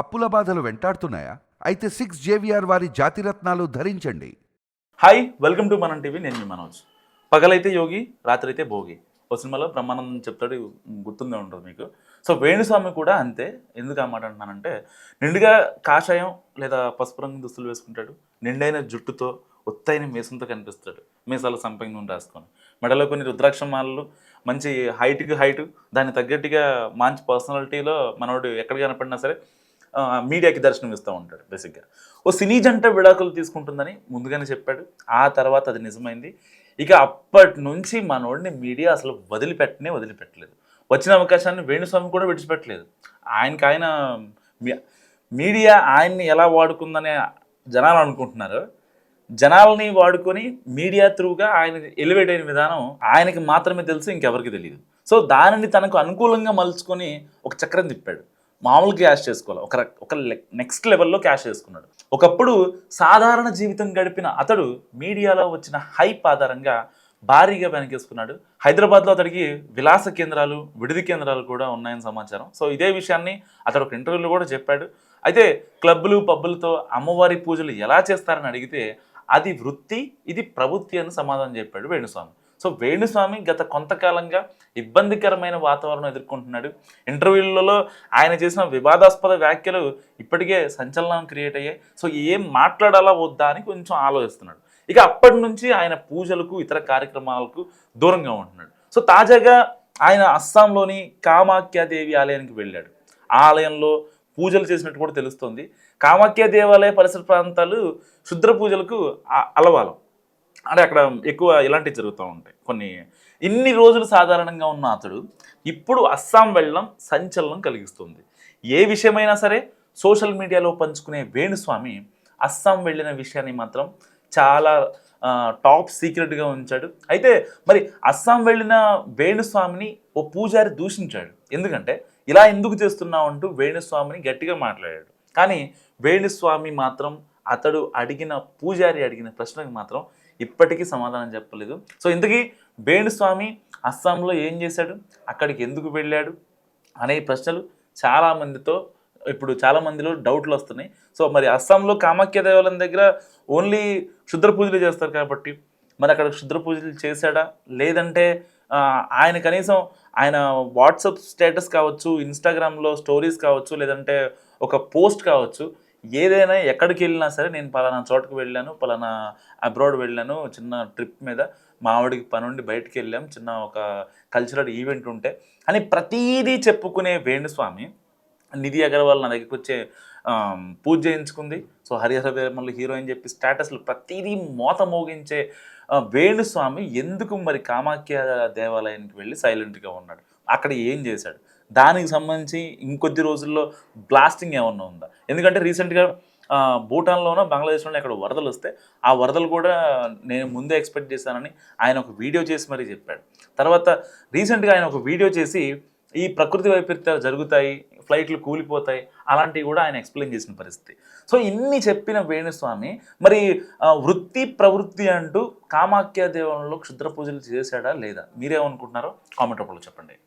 అప్పుల బాధలు వెంటాడుతున్నాయా? అయితే సిక్స్ జేవిఆర్ వారి జాతిరత్నాలు ధరించండి. Hi welcome to Manam TV నేను మీ మనోజ్. పగలైతే యోగి రాత్రి అయితే భోగి. ఓ సినిమాలో బ్రహ్మానందం చెప్తాడు గుర్తుందే ఉంటుంది మీకు. సో వేణుస్వామి కూడా అంతే. ఎందుకు అన్నమాట అంటున్నానంటే నిండుగా కాషాయం లేదా పసుపు రంగు దుస్తులు వేసుకుంటాడు. నిండైన జుట్టుతో ఒత్తైన మీసంతో కనిపిస్తాడు. మీసాలు సంపంగి నుండి రాసుకొని. మెడలో కొన్ని రుద్రాక్ష మాలలు మంచి హైట్కి హైట్ దానికి తగ్గట్టుగా మంచి పర్సనాలిటీలో మనోడు ఎక్కడ కనపడినా సరే మీడియాకి దర్శనం ఇస్తూ ఉంటాడు బేసిక్గా ఓ సినీ జంట విడాకులు తీసుకుంటుందని ముందుగానే చెప్పాడు. ఆ తర్వాత అది నిజమైంది. ఇక అప్పటి నుంచి మనోడిని మీడియా అసలు వదిలిపెట్టనే వదిలిపెట్టలేదు. వచ్చిన అవకాశాన్ని వేణుస్వామి కూడా విడిచిపెట్టలేదు. ఆయనకి ఆయన మీ- మీడియా ఆయన్ని ఎలా వాడుకుందనే జనాలు అనుకుంటున్నారు. జనాల్ని వాడుకొని మీడియా త్రూగా ఆయన ఎలివేట్ అయిన విధానం ఆయనకి మాత్రమే తెలుసు ఇంకెవరికి తెలియదు. సో దానిని తనకు అనుకూలంగా మలుచుకొని ఒక చక్రం తిప్పాడు. మామూలు క్యాష్ చేసుకోవాలి. ఒక ఒక నెక్స్ట్ లెవెల్లో క్యాష్ చేసుకున్నాడు. ఒకప్పుడు సాధారణ జీవితం గడిపిన అతడు మీడియాలో వచ్చిన హైప్ ఆధారంగా భారీగా వెనకేసుకున్నాడు హైదరాబాద్లో అతడికి విలాస కేంద్రాలు విడిది కేంద్రాలు కూడా ఉన్నాయని సమాచారం. సో ఇదే విషయాన్ని అతడు ఒక ఇంటర్వ్యూలో కూడా చెప్పాడు. అయితే క్లబ్బులు పబ్బులతో అమ్మవారి పూజలు ఎలా చేస్తారని అడిగితే అది వృత్తి ఇది ప్రవృత్తి అని సమాధానం చెప్పాడు వేణుస్వామి. సో వేణుస్వామి గత కొంతకాలంగా ఇబ్బందికరమైన వాతావరణం ఎదుర్కొంటున్నాడు. ఇంటర్వ్యూలలో ఆయన చేసిన వివాదాస్పద వ్యాఖ్యలు ఇప్పటికే సంచలనం క్రియేట్ అయ్యాయి. సో ఏం మాట్లాడాలా వద్దా అని కొంచెం ఆలోచిస్తున్నాడు. ఇక అప్పటి నుంచి ఆయన పూజలకు ఇతర కార్యక్రమాలకు దూరంగా ఉంటున్నాడు. సో తాజాగా ఆయన అస్సాంలోని కామాఖ్యాదేవి ఆలయానికి వెళ్ళాడు. ఆ ఆలయంలో పూజలు చేసినట్టు కూడా తెలుస్తుంది. కామాఖ్య దేవాలయ పరిసర ప్రాంతాలు శుద్ర పూజలకు అలవాలం. అంటే అక్కడ ఎక్కువ ఇలాంటివి జరుగుతూ ఉంటాయి. కొన్ని ఇన్ని రోజులు సాధారణంగా ఉన్న అతడు ఇప్పుడు అస్సాం వెళ్ళడం సంచలనం కలిగిస్తుంది. ఏ విషయమైనా సరే సోషల్ మీడియాలో పంచుకునే వేణుస్వామి అస్సాం వెళ్ళిన విషయాన్ని మాత్రం చాలా టాప్ సీక్రెట్గా ఉంచాడు. అయితే మరి అస్సాం వెళ్ళిన వేణుస్వామిని ఓ పూజారి దూషించాడు. ఎందుకంటే ఇలా ఎందుకు చేస్తున్నావు అంటూ వేణుస్వామిని గట్టిగా మాట్లాడాడు. కానీ వేణుస్వామి మాత్రం అతడు అడిగిన పూజారి అడిగిన ప్రశ్నకు మాత్రం ఇప్పటికీ సమాధానం చెప్పలేదు. సో ఇందుకీ వేణుస్వామి అస్సాంలో ఏం చేశాడు? అక్కడికి ఎందుకు వెళ్ళాడు? అనే ప్రశ్నలు చాలా మందితో ఇప్పుడు చాలా మందిలో డౌట్లు వస్తున్నాయి. సో మరి అస్సాంలో కామాఖ్య దేవాలయం దగ్గర ఓన్లీ క్షుద్ర పూజలు చేస్తారు కాబట్టి మరి అక్కడ క్షుద్ర పూజలు చేశాడా? లేదంటే ఆయన కనీసం ఆయన వాట్సాప్ స్టేటస్ కావచ్చు ఇన్స్టాగ్రామ్లో స్టోరీస్ కావచ్చు లేదంటే ఒక పోస్ట్ కావచ్చు ఏదైనా ఎక్కడికి వెళ్ళినా సరే నేను పలానా చోటుకు వెళ్ళాను పలానా అబ్రాడ్ వెళ్ళాను చిన్న ట్రిప్ మీద మా ఆవిడకి పనుండి బయటికి వెళ్ళాం చిన్న ఒక కల్చరల్ ఈవెంట్ ఉంటే. అని ప్రతీదీ చెప్పుకునే వేణుస్వామి నిధి అగర్వాల్ నా దగ్గరికి వచ్చే పూజ చేయించుకుంది. సో హరిహర మళ్ళీ హీరోయిన్ చెప్పి స్టేటస్లు ప్రతిదీ మోత మోగించే వేణుస్వామి ఎందుకు మరి కామాఖ్య దేవాలయానికి వెళ్ళి సైలెంట్గా ఉన్నాడు? అక్కడ ఏం చేశాడు? దానికి సంబంధించి ఇంకొద్ది రోజుల్లో బ్లాస్టింగ్ ఏమన్నా ఉందా? ఎందుకంటే రీసెంట్గా భూటాన్లోనో బంగ్లాదేశ్లోనో ఇక్కడ వరదలు వస్తే ఆ వరదలు కూడా నేను ముందే ఎక్స్పెక్ట్ చేశానని ఆయన ఒక వీడియో చేసి మరీ చెప్పాడు. తర్వాత రీసెంట్గా ఆయన ఒక వీడియో చేసి ఈ ప్రకృతి వైపరీత్యాలు జరుగుతాయి ఫ్లైట్లు కూలిపోతాయి అలాంటివి కూడా ఆయన ఎక్స్ప్లెయిన్ చేసిన పరిస్థితి. సో ఇన్ని చెప్పిన వేణుస్వామి మరి వృత్తి ప్రవృత్తి అంటూ కామాఖ్య దేవంలో క్షుద్ర పూజలు చేశాడా లేదా? మీరేమనుకుంటున్నారో కామెంట్ రూపంలో చెప్పండి.